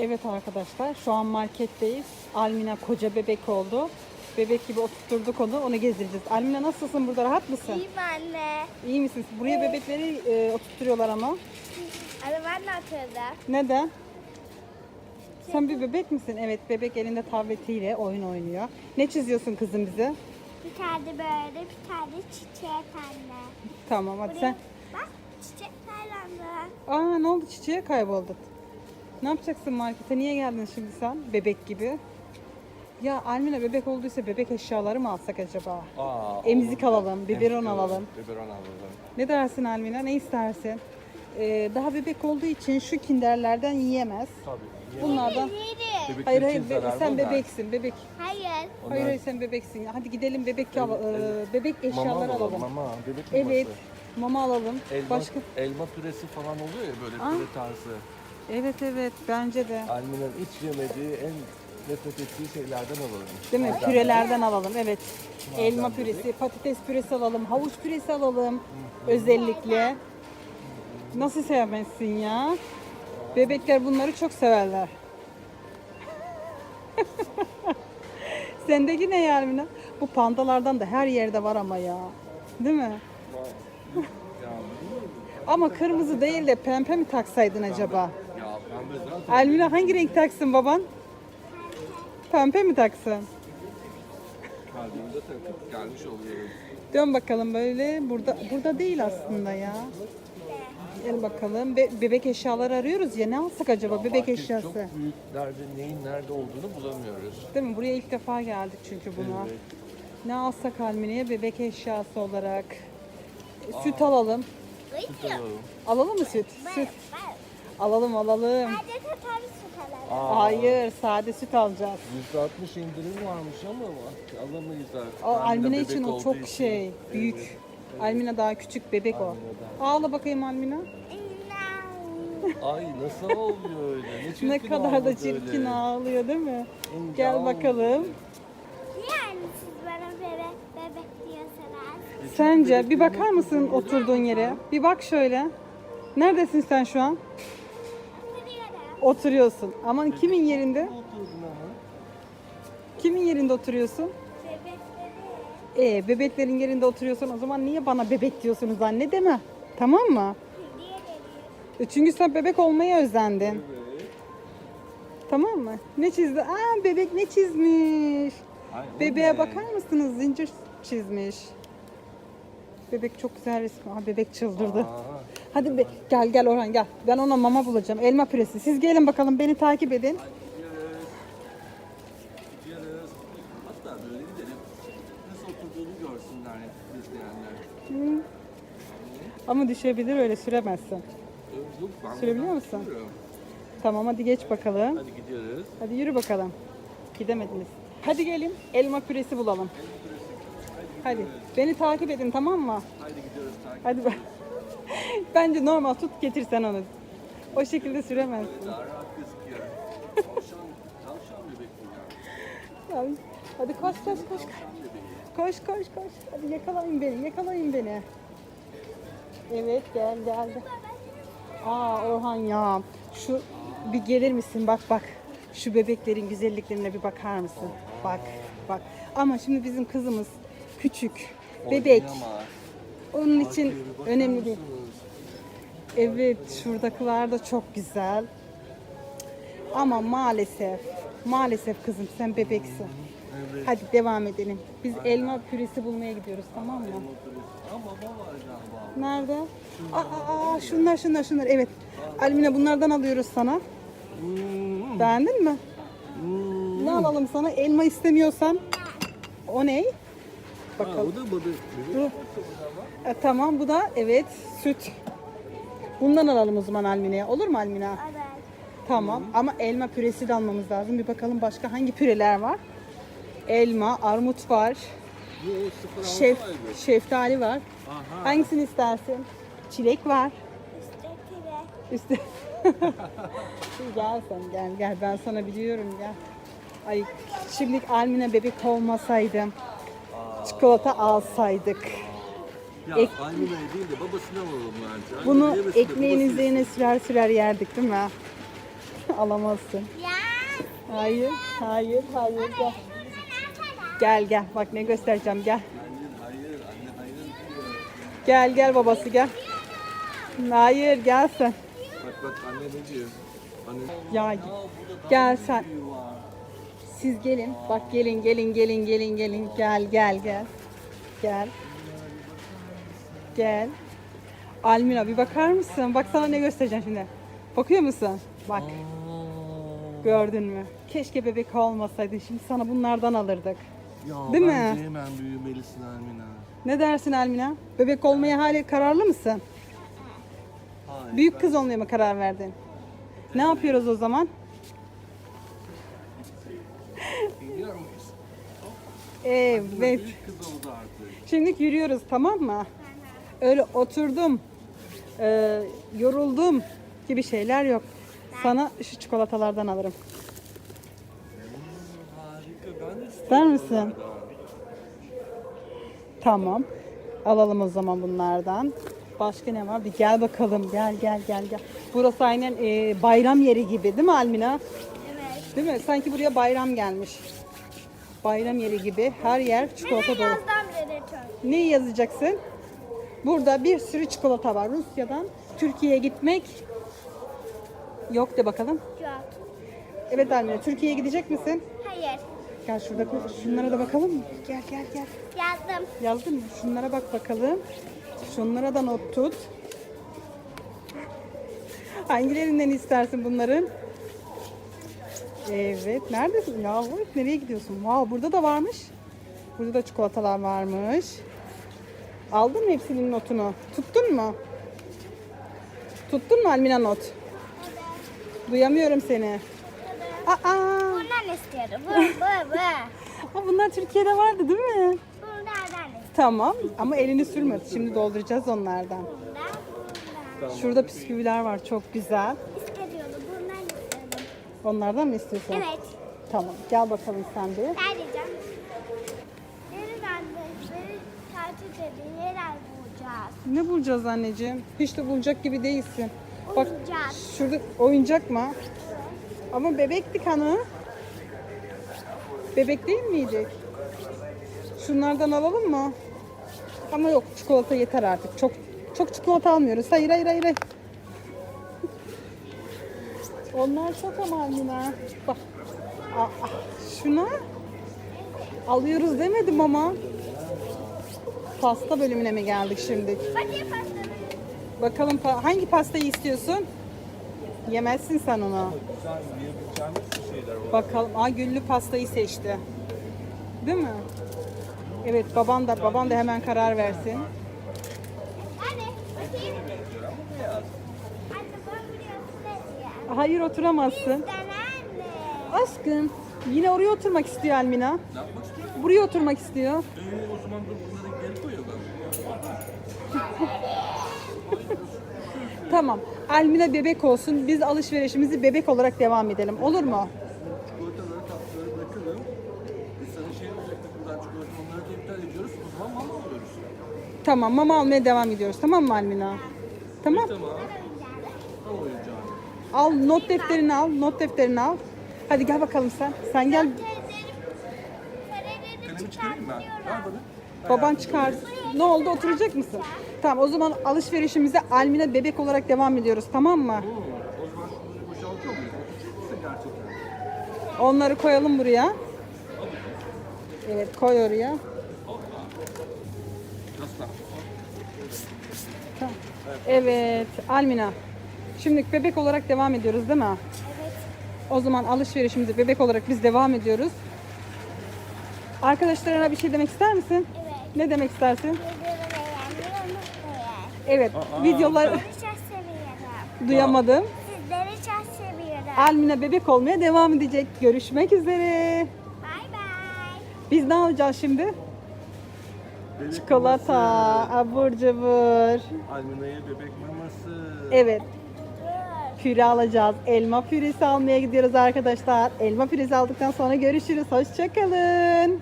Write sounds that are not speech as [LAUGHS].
Evet arkadaşlar şu an marketteyiz. Almina koca bebek oldu. Bebek gibi oturtturduk onu. Onu gezdireceğiz. Almina nasılsın burada? Rahat mısın? İyiyim anne. İyi misin? Buraya bebekleri e, oturtturuyorlar ama. Anne ben de atıyordum. Neden? Sen bir bebek misin? Evet bebek elinde tabletiyle oyun oynuyor. Ne çiziyorsun kızım bize? Bir tane böyle, bir tane çiçek anne. Tamam hadi sen. bak çiçek taylandı. Aa ne oldu çiçeğe kayboldun. Ne yapacaksın markete? Niye geldin şimdi sen bebek gibi? Ya Almina bebek olduysa bebek eşyaları mı alsak acaba? Aa, Emzik olur. alalım, biberon Emzik alalım. Biberon alalım. Ne dersin Almina? Ne istersin? Ee, daha bebek olduğu için şu kinderlerden yiyemez. Tabii. Bunlardan. Bebekler Hayır hayır be- sen bunlar. bebeksin bebek. Hayır. Onlar- Hayır hayır sen bebeksin. Hadi gidelim bebek al- e, bebek Mama eşyaları alalım. alalım. Mama, bebek Evet. maması. Mama alalım. Elma, Başka? elma püresi falan oluyor ya böyle Aa. püre tarzı. Evet evet bence de. Almina'nın hiç yemediği en nefret ettiği şeylerden alalım. Değil mi? Ondan. Pürelerden alalım. Evet. Madem Elma püresi, patates püresi alalım, havuç püresi alalım. Özellikle. Nasıl sevmezsin ya? Bebekler bunları çok severler. [LAUGHS] Sendeki ne Yalmina? Bu pandalardan da her yerde var ama ya. Değil mi? [LAUGHS] Ama kırmızı değil de pembe mi taksaydın acaba? Ya. Almina hangi renk taksın baban? Pembe mi taksın? Kalbimize takıp gelmiş oluyor. Dön bakalım böyle. Burada burada değil aslında ya. Gel bakalım. Be- bebek eşyaları arıyoruz ya. Ne alsak acaba bebek Market eşyası? Çok büyük. Nerede, neyin nerede olduğunu bulamıyoruz. Değil mi? Buraya ilk defa geldik çünkü buna. Evet. Ne alsak Almine'ye bebek eşyası olarak? Süt alalım. Buyurun. Alalım. Alalım mı süt? Ben, Süt. Alalım alalım. Sadece süt alalım. Aa, Hayır, sade süt alacağız. %60 indirim varmış ama alamayız artık. O Almina bebek için o olduğu çok için. şey, büyük. Evet. Almina daha küçük bebek o. Almina Ağla bakayım Almina. Ay nasıl oluyor öyle? Ne, çirkin Ne kadar da çirkin öyle. ağlıyor değil mi? İnce Gel ağlıyor. bakalım. Yani siz bana bebek bebek diyorsanız. Sence bir bakar mısın oturduğun yere? Bir bak şöyle. Neredesin sen şu an? Oturuyorsun. Aman kimin yerinde? Kimin yerinde oturuyorsun? Ee, bebeklerin yerinde oturuyorsun. O zaman niye bana bebek diyorsunuz anne mi? Tamam mı? E Çünkü sen bebek olmaya özendin. Evet. Tamam mı? Ne çizdi? Aa bebek ne çizmiş? Ay, o Bebeğe ne? bakar mısınız? Zincir çizmiş. Bebek çok güzel resim. Aa, bebek çıldırdı. Aa, Hadi be, gel gel Orhan gel. Ben ona mama bulacağım. Elma püresi. Siz gelin bakalım beni takip edin. gidiyoruz. Gidiyoruz. Hatta böyle gidelim. Nasıl oturduğunu görsünler izleyenler. Ama düşebilir öyle süremezsin. Yok, ben Sürebiliyor musun? Tamam hadi geç bakalım. Hadi gidiyoruz. Hadi yürü bakalım. Gidemediniz. Hadi gelin elma püresi bulalım. Hadi beni takip edin tamam mı? Hadi gidiyoruz takip. Hadi ben. [LAUGHS] Bence normal tut getirsen onu. O şekilde süremezsin. Ya. Hadi koş koş koş. Koş koş koş. Hadi yakalayın beni, yakalayın beni. Evet gel geldi. Aa Orhan ya. Şu bir gelir misin? Bak bak. Şu bebeklerin güzelliklerine bir bakar mısın? Bak bak. Ama şimdi bizim kızımız küçük. Bebek. Onun için önemli değil. Evet şuradakiler de çok güzel. Ama maalesef, maalesef kızım sen bebeksin. Evet. Hadi devam edelim. Biz elma püresi bulmaya gidiyoruz tamam mı? Ama baba var galiba. Nerede? Aa, aa, aa, şunlar şunlar şunlar. Evet. Almine bunlardan alıyoruz sana. Beğendin mi? Ne alalım sana? Elma istemiyorsan. O ne? Ha, Bakalım. o da bebek. Bu. Bebek. E, tamam bu da evet süt. Bundan alalım o zaman Almine'ye. Olur mu Almine? Evet. Tamam ama elma püresi de almamız lazım. Bir bakalım başka hangi püreler var? Elma, armut var. Bu sıfır altı Şef, şeftali var. Aha. Hangisini istersin? Çilek var. Üstteki de. Üstü. gel sen gel gel ben sana biliyorum gel. Ay şimdi Almina bebek olmasaydım çikolata alsaydık. Ya Ek- Almina'yı değil de babasını alalım bence. Bunu ekmeğin üzerine sürer sürer yerdik değil mi? [LAUGHS] Alamazsın. Ya. Hayır, hayır, hayır. Gel. Gel gel. Bak ne göstereceğim. Gel. Hayır, hayır, anne hayır diyor. Gel gel babası gel. Hayır gel sen. Bak bak anne ne diyor? Anne. Ya gel sen. Siz gelin. Bak gelin gelin gelin gelin gelin. Gel gel gel. Gel. Gel. Almina bir bakar mısın? Bak sana ne göstereceğim şimdi. Bakıyor musun? Bak. Gördün mü? Keşke bebek olmasaydı. Şimdi sana bunlardan alırdık. Ya Değil mi? bence hemen büyümelisin Almina. Ne dersin Almina? Bebek olmaya hala kararlı mısın? Hayır. Büyük kız olmaya mı karar verdin? Ne yapıyoruz o zaman? Biliyor muyuz? Evet. Büyük kız oldu artık. Şimdi yürüyoruz tamam mı? Öyle oturdum, e, yoruldum gibi şeyler yok. Sana şu çikolatalardan alırım. İster misin? Tamam. Alalım o zaman bunlardan. Başka ne var? Bir gel bakalım. Gel gel gel gel. Burası aynen e, bayram yeri gibi değil mi Almina? Evet. Değil mi? Sanki buraya bayram gelmiş. Bayram yeri gibi. Her yer çikolata dolu. Birazdan. Neyi yazacaksın? Burada bir sürü çikolata var. Rusya'dan Türkiye'ye gitmek yok de bakalım. Yok. Evet Almina, Türkiye'ye gidecek misin? Hayır. Gel şurada şunlara da bakalım mı? Gel gel gel. Yazdım. Yazdın mı? Şunlara bak bakalım. Şunlara da not tut. Hangilerinden istersin bunların? Evet. Neredesin? Ya nereye gidiyorsun? Wow, burada da varmış. Burada da çikolatalar varmış. Aldın mı hepsinin notunu? Tuttun mu? Tuttun mu Almina not? Duyamıyorum seni. Aa, Bundan istiyorum. Bu, bu, bu. [LAUGHS] Aa, bunlar Türkiye'de vardı değil mi? Bunlardan istiyorum. Tamam ama elini sürme. Şimdi dolduracağız onlardan. Bundan, bundan. Şurada bisküviler var çok güzel. İstiyorum. Bundan istiyorum. Onlardan mı istiyorsun? Evet. Tamam gel bakalım sen de. Ben Ne bulacağız anneciğim? Hiç de bulacak gibi değilsin. Bak Oyuncak. şurada oyuncak mı? Ama bebektik hanı. Bebek değil miydik? Şunlardan alalım mı? Ama yok çikolata yeter artık. Çok çok çikolata almıyoruz. Hayır hayır hayır. hayır. Onlar çok ama Almina. Bak. Aa, şuna alıyoruz demedim ama. Pasta bölümüne mi geldik şimdi? Bakayım pastanı. Bakalım pa- hangi pastayı istiyorsun? Yemezsin sen onu. Bakalım. Aa güllü pastayı seçti. Değil mi? Evet baban da baban da hemen karar versin. Hayır oturamazsın. Aşkım yine oraya oturmak istiyor Almina. Ne yapmak istiyorsun? Buraya oturmak istiyor. Ee, o zaman da bunları geri koyalım. [LAUGHS] Tamam. Almina bebek olsun. Biz alışverişimizi bebek olarak devam edelim. Olur mu? Çikolataları tatlıları bırakalım. Biz sana şey yapacaktık buradan çikolata onları da iptal ediyoruz. O zaman mama alıyoruz. Tamam mama almaya devam ediyoruz. Tamam mı Almina? Tamam. Tamam. Al not defterini al. Not defterini al. Hadi gel bakalım sen. Sen gel. Teyzenin paralarını Kalemi çıkarayım ben. Ver çıkartıyorum. bana. Baban çıkar. Ne oldu oturacak mısın? Tamam o zaman alışverişimize Almina bebek olarak devam ediyoruz tamam mı? Oo, o zaman şunları boşaltıyor muyuz? Oturacak mısın gerçekten? Onları koyalım buraya. Evet koy oraya. Nasıl? Tamam. Evet Almina. Şimdi bebek olarak devam ediyoruz değil mi? O zaman alışverişimize bebek olarak biz devam ediyoruz. Arkadaşlarına bir şey demek ister misin? Evet. Ne demek istersin? Evet videolar Sizleri çok seviyorum. duyamadım. Sizleri çok seviyorum. Almina bebek olmaya devam edecek. Görüşmek üzere. Bay bay. Biz ne alacağız şimdi? Bebek Çikolata, maması. abur cubur. Almina'ya bebek maması. Evet. Püre alacağız. Elma püresi almaya gidiyoruz arkadaşlar. Elma püresi aldıktan sonra görüşürüz. Hoşçakalın.